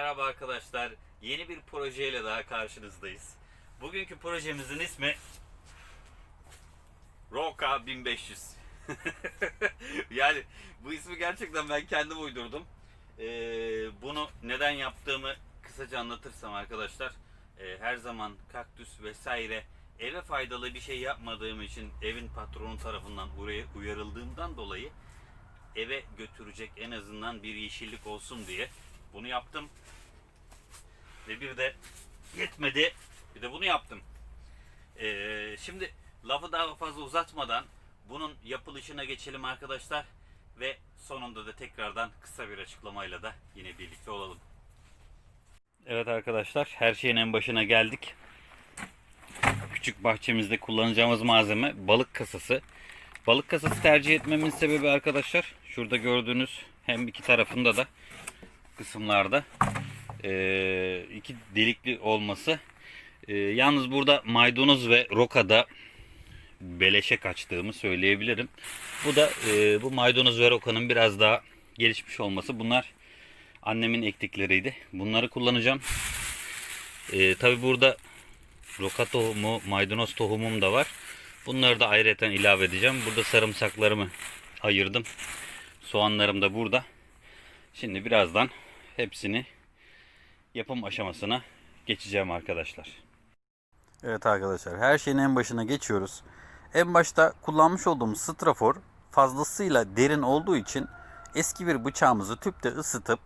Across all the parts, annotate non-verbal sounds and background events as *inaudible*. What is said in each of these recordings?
Merhaba arkadaşlar. Yeni bir projeyle daha karşınızdayız. Bugünkü projemizin ismi Roka 1500. *laughs* yani bu ismi gerçekten ben kendim uydurdum. Ee, bunu neden yaptığımı kısaca anlatırsam arkadaşlar. ee, her zaman kaktüs vesaire eve faydalı bir şey yapmadığım için evin patronu tarafından buraya uyarıldığımdan dolayı eve götürecek en azından bir yeşillik olsun diye bunu yaptım. Ve bir de yetmedi. Bir de bunu yaptım. Ee, şimdi lafı daha fazla uzatmadan bunun yapılışına geçelim arkadaşlar. Ve sonunda da tekrardan kısa bir açıklamayla da yine birlikte olalım. Evet arkadaşlar her şeyin en başına geldik. Küçük bahçemizde kullanacağımız malzeme balık kasası. Balık kasası tercih etmemin sebebi arkadaşlar şurada gördüğünüz hem iki tarafında da kısımlarda eee, iki delikli olması. Eee, yalnız burada maydanoz ve rokada beleşe kaçtığımı söyleyebilirim. Bu da eee, bu maydanoz ve rokanın biraz daha gelişmiş olması. Bunlar annemin ektikleriydi. Bunları kullanacağım. Eee Tabi burada roka tohumu, maydanoz tohumum da var. Bunları da ayrıca ilave edeceğim. Burada sarımsaklarımı ayırdım. Soğanlarım da burada. Şimdi birazdan hepsini yapım aşamasına geçeceğim arkadaşlar. Evet arkadaşlar her şeyin en başına geçiyoruz. En başta kullanmış olduğumuz strafor fazlasıyla derin olduğu için eski bir bıçağımızı tüpte ısıtıp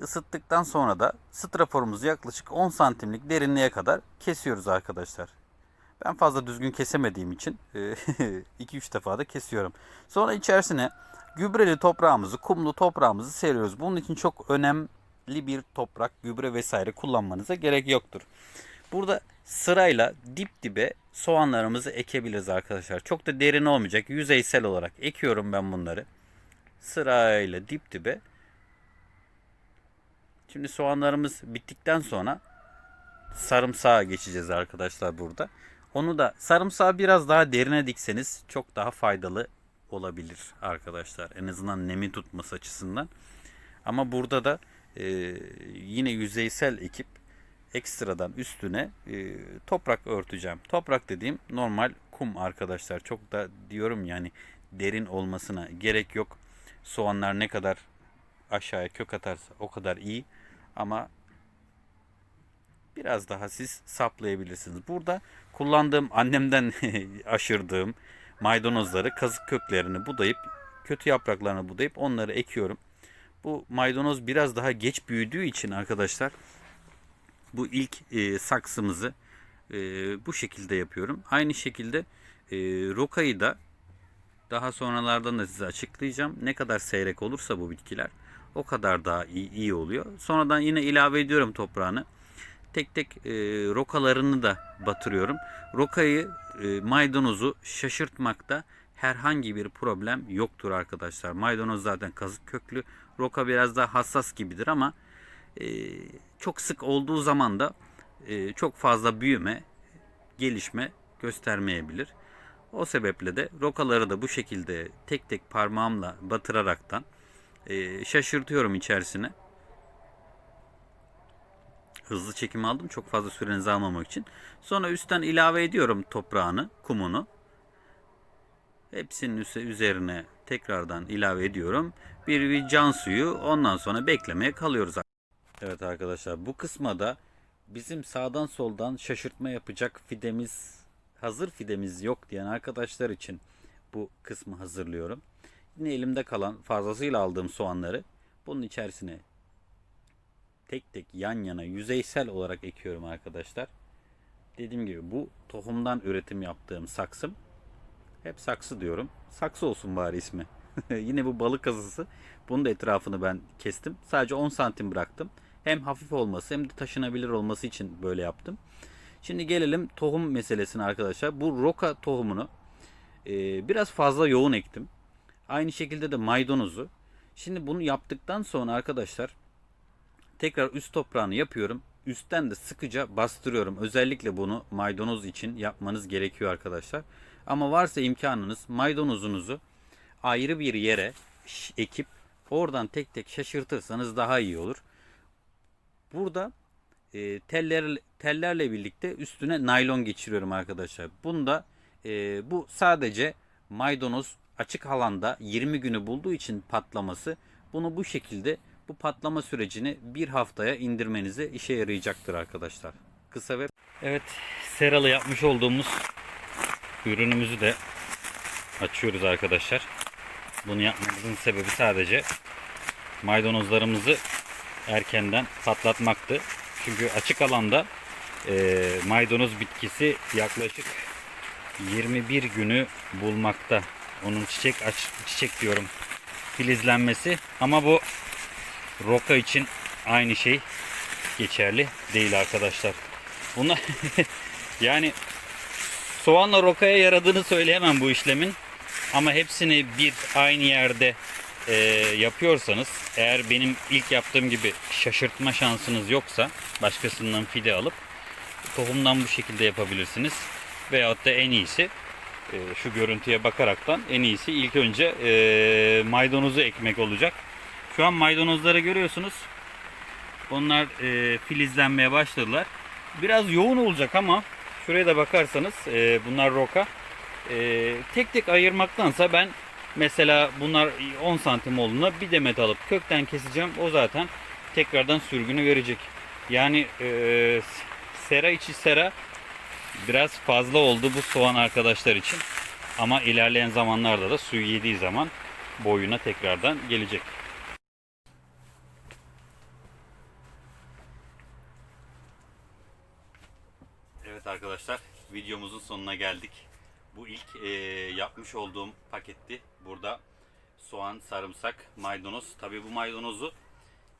ısıttıktan sonra da straforumuzu yaklaşık 10 santimlik derinliğe kadar kesiyoruz arkadaşlar. Ben fazla düzgün kesemediğim için *laughs* 2-3 defa da kesiyorum. Sonra içerisine gübreli toprağımızı, kumlu toprağımızı seriyoruz. Bunun için çok önemli bir toprak, gübre vesaire kullanmanıza gerek yoktur. Burada sırayla dip dibe soğanlarımızı ekebiliriz arkadaşlar. Çok da derin olmayacak. Yüzeysel olarak ekiyorum ben bunları. Sırayla dip dibe. Şimdi soğanlarımız bittikten sonra sarımsağa geçeceğiz arkadaşlar burada. Onu da sarımsağı biraz daha derine dikseniz çok daha faydalı olabilir arkadaşlar. En azından nemi tutması açısından. Ama burada da e, yine yüzeysel ekip ekstradan üstüne e, toprak örteceğim. Toprak dediğim normal kum arkadaşlar. Çok da diyorum yani derin olmasına gerek yok. Soğanlar ne kadar aşağıya kök atarsa o kadar iyi. Ama biraz daha siz saplayabilirsiniz. Burada kullandığım annemden *laughs* aşırdığım maydanozları kazık köklerini budayıp kötü yapraklarını budayıp onları ekiyorum. Bu maydanoz biraz daha geç büyüdüğü için arkadaşlar bu ilk e, saksımızı e, bu şekilde yapıyorum. Aynı şekilde e, rokayı da daha sonralardan da size açıklayacağım. Ne kadar seyrek olursa bu bitkiler o kadar daha iyi, iyi oluyor. Sonradan yine ilave ediyorum toprağını tek tek e, rokalarını da batırıyorum. Rokayı, maydanozu şaşırtmakta herhangi bir problem yoktur arkadaşlar. Maydanoz zaten kazık köklü. Roka biraz daha hassas gibidir ama e, çok sık olduğu zaman da e, çok fazla büyüme, gelişme göstermeyebilir. O sebeple de rokaları da bu şekilde tek tek parmağımla batıraraktan e, şaşırtıyorum içerisine hızlı çekim aldım çok fazla sürenizi almamak için. Sonra üstten ilave ediyorum toprağını, kumunu. Hepsinin üzerine tekrardan ilave ediyorum. Bir, can suyu ondan sonra beklemeye kalıyoruz. Evet arkadaşlar bu kısma da bizim sağdan soldan şaşırtma yapacak fidemiz hazır fidemiz yok diyen arkadaşlar için bu kısmı hazırlıyorum. Yine elimde kalan fazlasıyla aldığım soğanları bunun içerisine tek tek yan yana yüzeysel olarak ekiyorum arkadaşlar. Dediğim gibi bu tohumdan üretim yaptığım saksım. Hep saksı diyorum. Saksı olsun bari ismi. *laughs* Yine bu balık kazısı. Bunun da etrafını ben kestim. Sadece 10 santim bıraktım. Hem hafif olması hem de taşınabilir olması için böyle yaptım. Şimdi gelelim tohum meselesine arkadaşlar. Bu roka tohumunu e, biraz fazla yoğun ektim. Aynı şekilde de maydanozu. Şimdi bunu yaptıktan sonra arkadaşlar Tekrar üst toprağını yapıyorum. Üstten de sıkıca bastırıyorum. Özellikle bunu maydanoz için yapmanız gerekiyor arkadaşlar. Ama varsa imkanınız maydanozunuzu ayrı bir yere ekip oradan tek tek şaşırtırsanız daha iyi olur. Burada e, teller tellerle birlikte üstüne naylon geçiriyorum arkadaşlar. Bunda e, bu sadece maydanoz açık alanda 20 günü bulduğu için patlaması bunu bu şekilde bu patlama sürecini bir haftaya indirmenize işe yarayacaktır arkadaşlar. Kısa ve Evet seralı yapmış olduğumuz ürünümüzü de açıyoruz arkadaşlar. Bunu yapmamızın sebebi sadece maydanozlarımızı erkenden patlatmaktı. Çünkü açık alanda e, maydanoz bitkisi yaklaşık 21 günü bulmakta. Onun çiçek aç çiçek diyorum filizlenmesi ama bu roka için aynı şey geçerli değil arkadaşlar. Bunlar *laughs* yani soğanla rokaya yaradığını söyleyemem bu işlemin. Ama hepsini bir aynı yerde e, yapıyorsanız eğer benim ilk yaptığım gibi şaşırtma şansınız yoksa başkasından fide alıp tohumdan bu şekilde yapabilirsiniz. Veyahut da en iyisi e, şu görüntüye bakaraktan en iyisi ilk önce e, maydanozu ekmek olacak. Şu an maydanozları görüyorsunuz. Onlar e, filizlenmeye başladılar. Biraz yoğun olacak ama şuraya da bakarsanız e, bunlar roka. E, tek tek ayırmaktansa ben mesela bunlar 10 santim olduğunda bir demet alıp kökten keseceğim. O zaten tekrardan sürgünü verecek. Yani e, sera içi sera biraz fazla oldu bu soğan arkadaşlar için. Ama ilerleyen zamanlarda da suyu yediği zaman boyuna tekrardan gelecek. Arkadaşlar videomuzun sonuna geldik. Bu ilk e, yapmış olduğum paketti. Burada soğan, sarımsak, maydanoz. Tabii bu maydanozu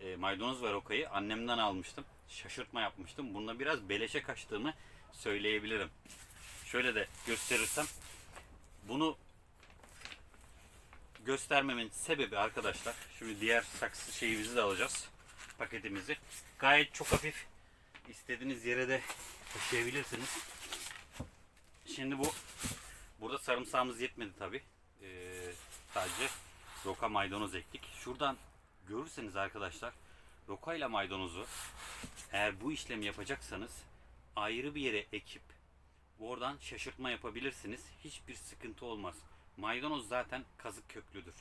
e, maydanoz ve rokayı annemden almıştım. Şaşırtma yapmıştım. Bununla biraz beleşe kaçtığımı söyleyebilirim. Şöyle de gösterirsem bunu göstermemin sebebi arkadaşlar. Şimdi diğer saksı şeyimizi de alacağız. Paketimizi. Gayet çok hafif. istediğiniz yere de taşıyabilirsiniz. Şimdi bu burada sarımsağımız yetmedi tabi. Ee, sadece roka maydanoz ektik. Şuradan görürseniz arkadaşlar roka ile maydanozu eğer bu işlemi yapacaksanız ayrı bir yere ekip oradan şaşırtma yapabilirsiniz. Hiçbir sıkıntı olmaz. Maydanoz zaten kazık köklüdür.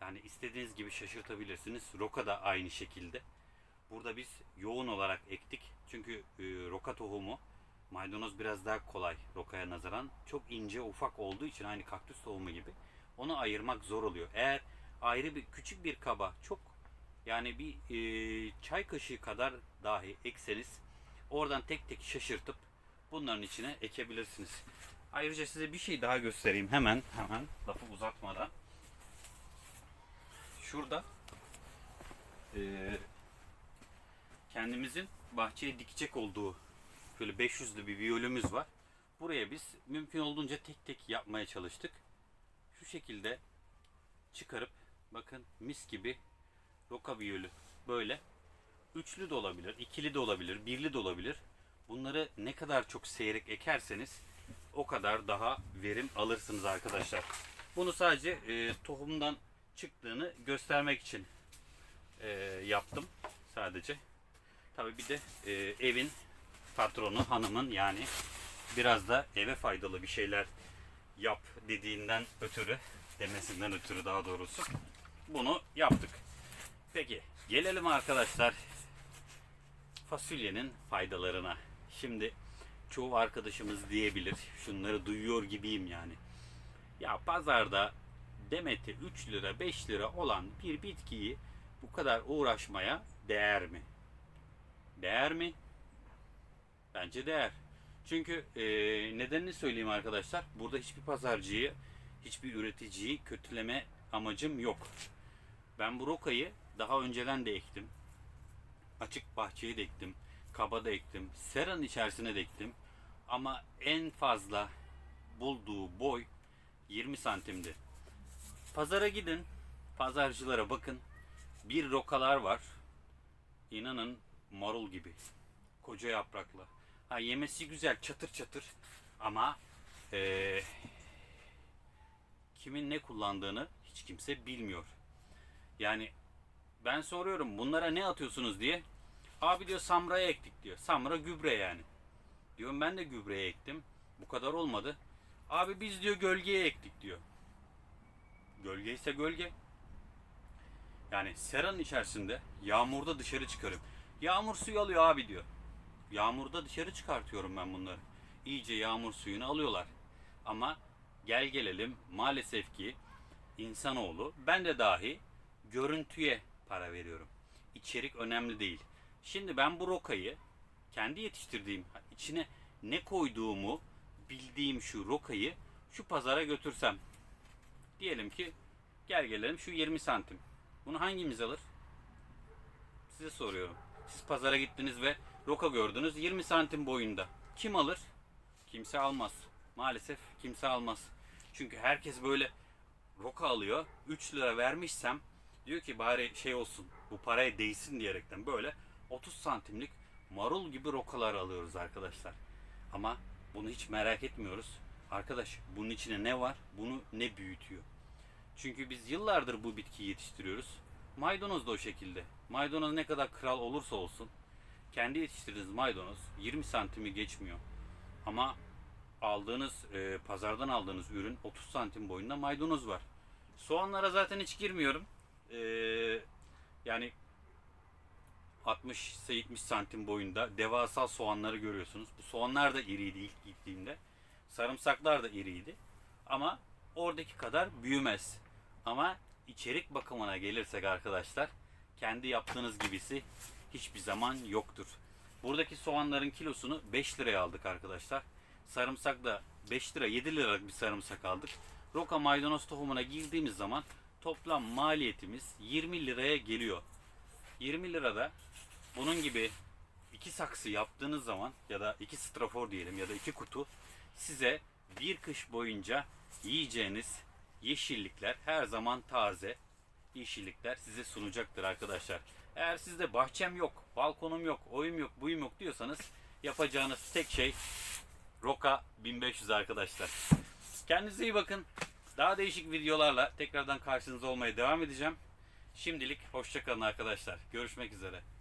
Yani istediğiniz gibi şaşırtabilirsiniz. Roka da aynı şekilde. Burada biz yoğun olarak ektik. Çünkü e, roka tohumu maydanoz biraz daha kolay rokaya nazaran. Çok ince ufak olduğu için aynı kaktüs tohumu gibi. Onu ayırmak zor oluyor. Eğer ayrı bir küçük bir kaba çok yani bir e, çay kaşığı kadar dahi ekseniz oradan tek tek şaşırtıp bunların içine ekebilirsiniz. Ayrıca size bir şey daha göstereyim hemen hemen lafı uzatmadan. Şurada e, kendimizin bahçeye dikecek olduğu böyle 500'lü bir viyolümüz var. Buraya biz mümkün olduğunca tek tek yapmaya çalıştık. Şu şekilde çıkarıp bakın mis gibi roka viyolü böyle üçlü de olabilir, ikili de olabilir, birli de olabilir. Bunları ne kadar çok seyrek ekerseniz o kadar daha verim alırsınız arkadaşlar. Bunu sadece e, tohumdan çıktığını göstermek için e, yaptım sadece. Tabii bir de e, evin patronu hanımın yani biraz da eve faydalı bir şeyler yap dediğinden ötürü demesinden ötürü daha doğrusu bunu yaptık. Peki gelelim arkadaşlar fasulyenin faydalarına. Şimdi çoğu arkadaşımız diyebilir şunları duyuyor gibiyim yani. Ya pazarda demeti 3 lira 5 lira olan bir bitkiyi bu kadar uğraşmaya değer mi? Değer mi? Bence değer. Çünkü e, nedenini söyleyeyim arkadaşlar. Burada hiçbir pazarcıyı, hiçbir üreticiyi kötüleme amacım yok. Ben bu rokayı daha önceden de ektim. Açık bahçeye de ektim. Kaba da ektim. Seranın içerisine de ektim. Ama en fazla bulduğu boy 20 santimdi. Pazara gidin. Pazarcılara bakın. Bir rokalar var. İnanın marul gibi. Koca yapraklı. Ha yemesi güzel çatır çatır ama eee, kimin ne kullandığını hiç kimse bilmiyor. Yani ben soruyorum bunlara ne atıyorsunuz diye. Abi diyor samraya ektik diyor. Samra gübre yani. Diyorum ben de gübreye ektim. Bu kadar olmadı. Abi biz diyor gölgeye ektik diyor. Gölge ise gölge. Yani seranın içerisinde yağmurda dışarı çıkarıyorum. Yağmur suyu alıyor abi diyor. Yağmurda dışarı çıkartıyorum ben bunları. İyice yağmur suyunu alıyorlar. Ama gel gelelim maalesef ki insanoğlu ben de dahi görüntüye para veriyorum. İçerik önemli değil. Şimdi ben bu rokayı kendi yetiştirdiğim içine ne koyduğumu bildiğim şu rokayı şu pazara götürsem diyelim ki gel gelelim şu 20 santim. Bunu hangimiz alır? Size soruyorum. Siz pazara gittiniz ve roka gördünüz 20 santim boyunda. Kim alır? Kimse almaz. Maalesef kimse almaz. Çünkü herkes böyle roka alıyor. 3 lira vermişsem diyor ki bari şey olsun bu paraya değsin diyerekten böyle 30 santimlik marul gibi rokalar alıyoruz arkadaşlar. Ama bunu hiç merak etmiyoruz. Arkadaş bunun içine ne var? Bunu ne büyütüyor? Çünkü biz yıllardır bu bitkiyi yetiştiriyoruz. Maydanoz da o şekilde. Maydanoz ne kadar kral olursa olsun kendi yetiştirdiğiniz maydanoz 20 santimi geçmiyor. Ama aldığınız e, pazardan aldığınız ürün 30 santim boyunda maydanoz var. Soğanlara zaten hiç girmiyorum. E, yani 60 ise 70 santim boyunda devasa soğanları görüyorsunuz. Bu soğanlar da iriydi ilk gittiğimde. Sarımsaklar da iriydi. Ama oradaki kadar büyümez. Ama içerik bakımına gelirsek arkadaşlar kendi yaptığınız gibisi hiçbir zaman yoktur. Buradaki soğanların kilosunu 5 liraya aldık arkadaşlar. Sarımsak da 5 lira 7 liralık bir sarımsak aldık. Roka maydanoz tohumuna girdiğimiz zaman toplam maliyetimiz 20 liraya geliyor. 20 lirada bunun gibi iki saksı yaptığınız zaman ya da iki strafor diyelim ya da iki kutu size bir kış boyunca yiyeceğiniz yeşillikler her zaman taze yeşillikler size sunacaktır arkadaşlar. Eğer sizde bahçem yok, balkonum yok, oyum yok, buyum yok diyorsanız yapacağınız tek şey Roka 1500 arkadaşlar. Kendinize iyi bakın. Daha değişik videolarla tekrardan karşınızda olmaya devam edeceğim. Şimdilik hoşçakalın arkadaşlar. Görüşmek üzere.